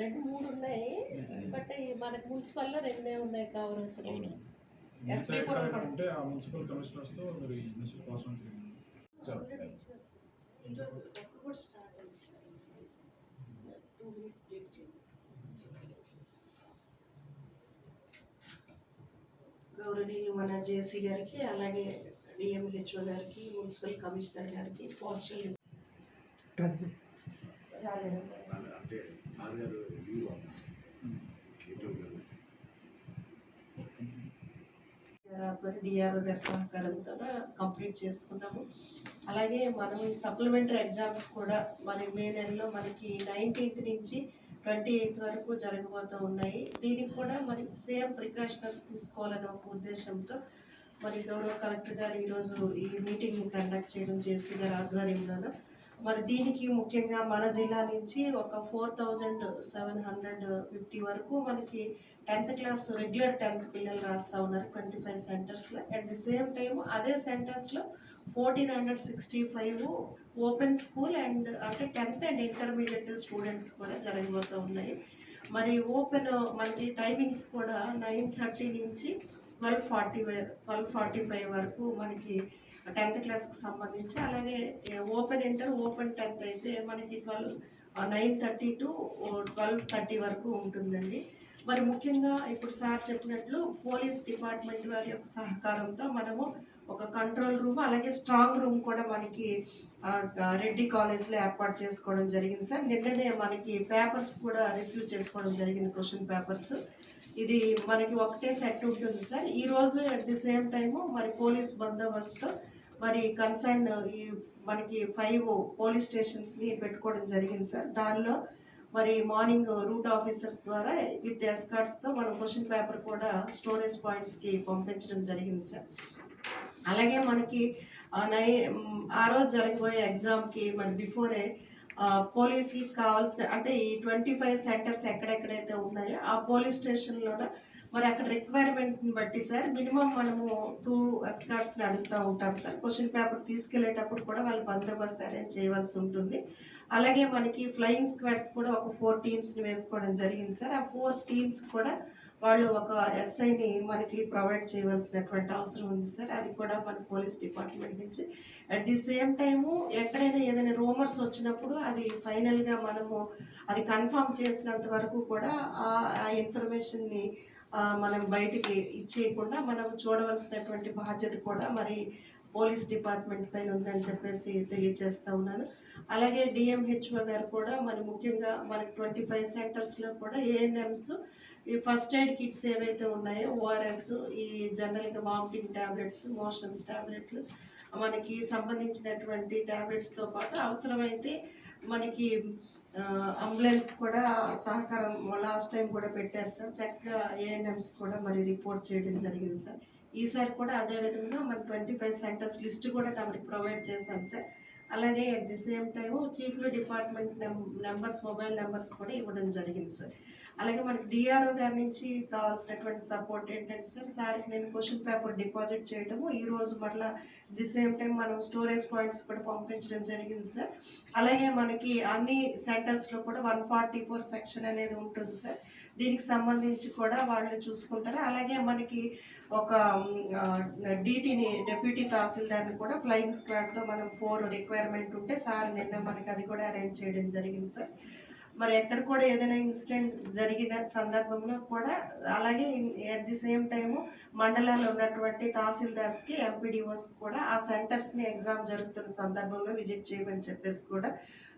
రెండు మూడు ఉన్నాయి బట్ మనకు మున్సిపల్లో రెండే ఉన్నాయి కూడా. అంటే ఆ మున్సిపల్ కమిషనర్స్తో మీరు ఈ చేయండి వర్క్ కూడా స్టార్ట్ అయింది సార్ టూ మినిట్స్ బ్రేక్ చేయండి సార్. గౌరవనీయులు మన జేసీ గారికి అలాగే డిఎంహెచ్ఓ గారికి మున్సిపల్ కమిషనర్ గారికి పోస్టల్ డిఆర్ఓ గారి సహకారంతో కంప్లీట్ చేసుకున్నాము. అలాగే మనం ఈ సప్లిమెంటరీ ఎగ్జామ్స్ కూడా మరి మే నెలలో మనకి నైన్టీన్త్ నుంచి ట్వంటీ ఎయిత్ వరకు జరగబోతూ ఉన్నాయి. దీనికి కూడా మరి సేమ్ ప్రికాషనల్స్ తీసుకోవాలనే ఒక ఉద్దేశంతో మరి గౌరవ కలెక్టర్ గారు ఈరోజు ఈ మీటింగ్ కండక్ట్ చేయడం జేసీ గారి ఆధ్వర్యంలోనూ. మరి దీనికి ముఖ్యంగా మన జిల్లా నుంచి ఒక four thousand seven hundred fifty వరకు మనకి టెన్త్ క్లాస్ రెగ్యులర్ టెన్త్ పిల్లలు రాస్తా ఉన్నారు ట్వంటీ ఫైవ్ సెంటర్స్లో. అట్ ది సేమ్ టైం అదే సెంటర్స్లో fourteen hundred sixty five open school and అంటే టెన్త్ అండ్ ఇంటర్మీడియట్ స్టూడెంట్స్ కూడా జరగబోతూ ఉన్నాయి. మరి ఓపెన్ మనకి టైమింగ్స్ కూడా నైన్ థర్టీ నుంచి twelve forty twelve forty five వరకు మనకి టెన్త్ క్లాస్కి సంబంధించి అలాగే ఓపెన్ ఇంటర్ ఓపెన్ టెన్త్ అయితే మనకి twelve nine thirty to twelve thirty వరకు ఉంటుందండి. మరి ముఖ్యంగా ఇప్పుడు సార్ చెప్పినట్లు పోలీస్ డిపార్ట్మెంట్ వారి యొక్క సహకారంతో మనము ఒక కంట్రోల్ రూమ్ అలాగే స్ట్రాంగ్ రూమ్ కూడా మనకి రెడ్డి కాలేజ్లో ఏర్పాటు చేసుకోవడం జరిగింది సార్. నిన్ననే మనకి పేపర్స్ కూడా రిసీవ్ చేసుకోవడం జరిగింది క్వశ్చన్ పేపర్స్ ఇది మనకి ఒకటే సెట్ ఉంటుంది సార్. ఈరోజు అట్ ది సేమ్ టైము మరి పోలీస్ బందోబస్తు మరి కన్సర్న్ ఈ మనకి ఫైవ్ పోలీస్ స్టేషన్స్ని పెట్టుకోవడం జరిగింది సార్. దానిలో మరి మార్నింగ్ రూట్ ఆఫీసర్స్ ద్వారా విత్ ఎస్కార్ట్స్తో మనం క్వశ్చన్ పేపర్ కూడా స్టోరేజ్ పాయింట్స్కి పంపించడం జరిగింది సార్. అలాగే మనకి నై ఆ రోజు జరగబోయే ఎగ్జామ్కి మరి బిఫోరే పోలీసులకు కావాల్సిన అంటే ఈ ట్వంటీ ఫైవ్ సెంటర్స్ ఎక్కడెక్కడైతే ఉన్నాయో ఆ పోలీస్ స్టేషన్లోన మరి అక్కడ రిక్వైర్మెంట్ని బట్టి సార్ మినిమం మనము టూ ఎస్కార్ట్స్ని అడుగుతూ ఉంటాం సార్. క్వశ్చన్ పేపర్ తీసుకెళ్ళేటప్పుడు కూడా వాళ్ళు బందోబస్తు అరేంజ్ చేయవలసి ఉంటుంది. అలాగే మనకి ఫ్లయింగ్ స్క్వాడ్స్ కూడా ఒక ఫోర్ టీమ్స్ని వేసుకోవడం జరిగింది సార్. ఆ ఫోర్ టీమ్స్ కూడా వాళ్ళు ఒక ఎస్ఐని మనకి ప్రొవైడ్ చేయవలసినటువంటి అవసరం ఉంది సార్. అది కూడా మన పోలీస్ డిపార్ట్మెంట్ నుంచి. అట్ ది సేమ్ టైము ఎక్కడైనా ఏమైనా రూమర్స్ వచ్చినప్పుడు అది ఫైనల్గా మనము అది కన్ఫర్మ్ చేసినంత వరకు కూడా ఆ ఇన్ఫర్మేషన్ని మనం బయటికి ఇచ్చేయకుండా మనం చూడవలసినటువంటి బాధ్యత కూడా మరి పోలీస్ డిపార్ట్మెంట్ పైన ఉందని చెప్పేసి తెలియజేస్తూ ఉన్నాను. అలాగే డిఎంహెచ్ఓ గారు కూడా మరి ముఖ్యంగా మనకి ట్వంటీ ఫైవ్ సెంటర్స్లో కూడా ఏఎన్ఎంస్ ఈ ఫస్ట్ ఎయిడ్ కిట్స్ ఏవైతే ఉన్నాయో ఓఆర్ఎస్ ఈ జనరల్గా వామిటింగ్ ట్యాబ్లెట్స్ మోషన్స్ ట్యాబ్లెట్లు మనకి సంబంధించినటువంటి ట్యాబ్లెట్స్తో పాటు అవసరమైతే మనకి అంబులెన్స్ కూడా సహకారం లాస్ట్ టైం కూడా పెట్టారు సార్. చక్కగా ఏఎన్ఎంస్ కూడా మరి రిపోర్ట్ చేయడం జరిగింది సార్. ఈసారి కూడా అదే విధంగా మన ట్వంటీ ఫైవ్ సెంటర్స్ లిస్ట్ కూడా తమకి ప్రొవైడ్ చేశాను సార్. అలాగే అట్ ది సేమ్ టైం చీఫ్లో డిపార్ట్మెంట్ నెంబర్స్ మొబైల్ నెంబర్స్ కూడా ఇవ్వడం జరిగింది సార్. అలాగే మనకి డిఆర్ఓ గారి నుంచి కావాల్సినటువంటి సపోర్ట్ ఏంటంటే సార్ సార్కి నేను క్వశ్చన్ పేపర్ డిపాజిట్ చేయడము ఈరోజు మళ్ళీ ది సేమ్ టైం మనం స్టోరేజ్ పాయింట్స్ కూడా పంపించడం జరిగింది సార్. అలాగే మనకి అన్ని సెంటర్స్లో కూడా వన్ ఫార్టీ ఫోర్ సెక్షన్ అనేది ఉంటుంది సార్. దీనికి సంబంధించి కూడా వాళ్ళు చూసుకుంటారు. అలాగే మనకి ఒక డీటీని డెప్యూటీ తహసీల్దార్ని కూడా ఫ్లయింగ్ స్క్వాడ్తో మనం ఫోర్ రిక్వైర్మెంట్ ఉంటే సార్ నిన్న మనకి అది కూడా అరేంజ్ చేయడం జరిగింది సార్. మరి ఎక్కడ కూడా ఏదైనా ఇన్సిడెంట్ జరిగిన సందర్భంలో కూడా అలాగే ఎట్ ది సేమ్ టైము మండలాల్లో ఉన్నటువంటి తహసీల్దార్స్కి ఎంపీడీఓస్ కూడా ఆ సెంటర్స్ని ఎగ్జామ్ జరుగుతున్న సందర్భంలో విజిట్ చేయమని చెప్పేసి కూడా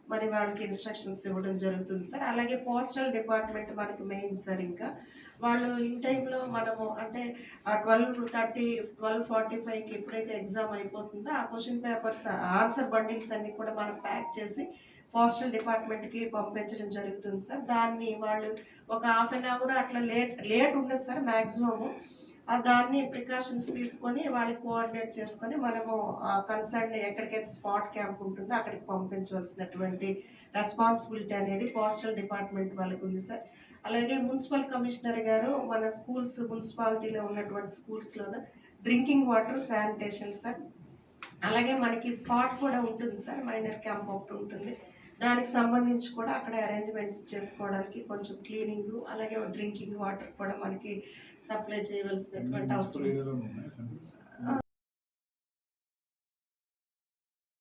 మరి వాళ్ళకి ఇన్స్ట్రక్షన్స్ ఇవ్వడం జరుగుతుంది సార్. అలాగే పోస్టల్ డిపార్ట్మెంట్ మనకి మెయిన్ సార్ ఇంకా. వాళ్ళు ఇన్ టైంలో మనము అంటే ఆ ట్వెల్వ్ థర్టీ ట్వెల్వ్ ఫార్టీ ఫైవ్కి ఎప్పుడైతే ఎగ్జామ్ అయిపోతుందో ఆ క్వశ్చన్ పేపర్స్ ఆన్సర్ బండిల్స్ అన్ని కూడా మనం ప్యాక్ చేసి పోస్టల్ డిపార్ట్మెంట్కి పంపించడం జరుగుతుంది సార్. దాన్ని వాళ్ళు ఒక హాఫ్ అన్ అవర్ అట్లా లేట్ లేట్ ఉండదు సార్ మ్యాక్సిమము దాన్ని ప్రికాషన్స్ తీసుకొని వాళ్ళకి కోఆర్డినేట్ చేసుకొని మనము కన్సర్న్ ఎక్కడికైతే స్పాట్ క్యాంప్ ఉంటుందో అక్కడికి పంపించవలసినటువంటి రెస్పాన్సిబిలిటీ అనేది పోస్టల్ డిపార్ట్మెంట్ వాళ్ళకి ఉంది సార్. అలాగే మున్సిపల్ కమిషనర్ గారు మన స్కూల్స్ మున్సిపాలిటీలో ఉన్నటువంటి స్కూల్స్లోనూ డ్రింకింగ్ వాటర్ శానిటేషన్ సార్. అలాగే మనకి స్పాట్ కూడా ఉంటుంది సార్ మైనర్ క్యాంప్ ఒకటి ఉంటుంది. దానికి సంబంధించి కూడా అక్కడ అరేంజ్మెంట్స్ చేసుకోవడానికి కొంచెం క్లీనింగ్ అలాగే డ్రింకింగ్ వాటర్ కూడా మనకి సప్లై చేయవలసినటువంటి అవసరం.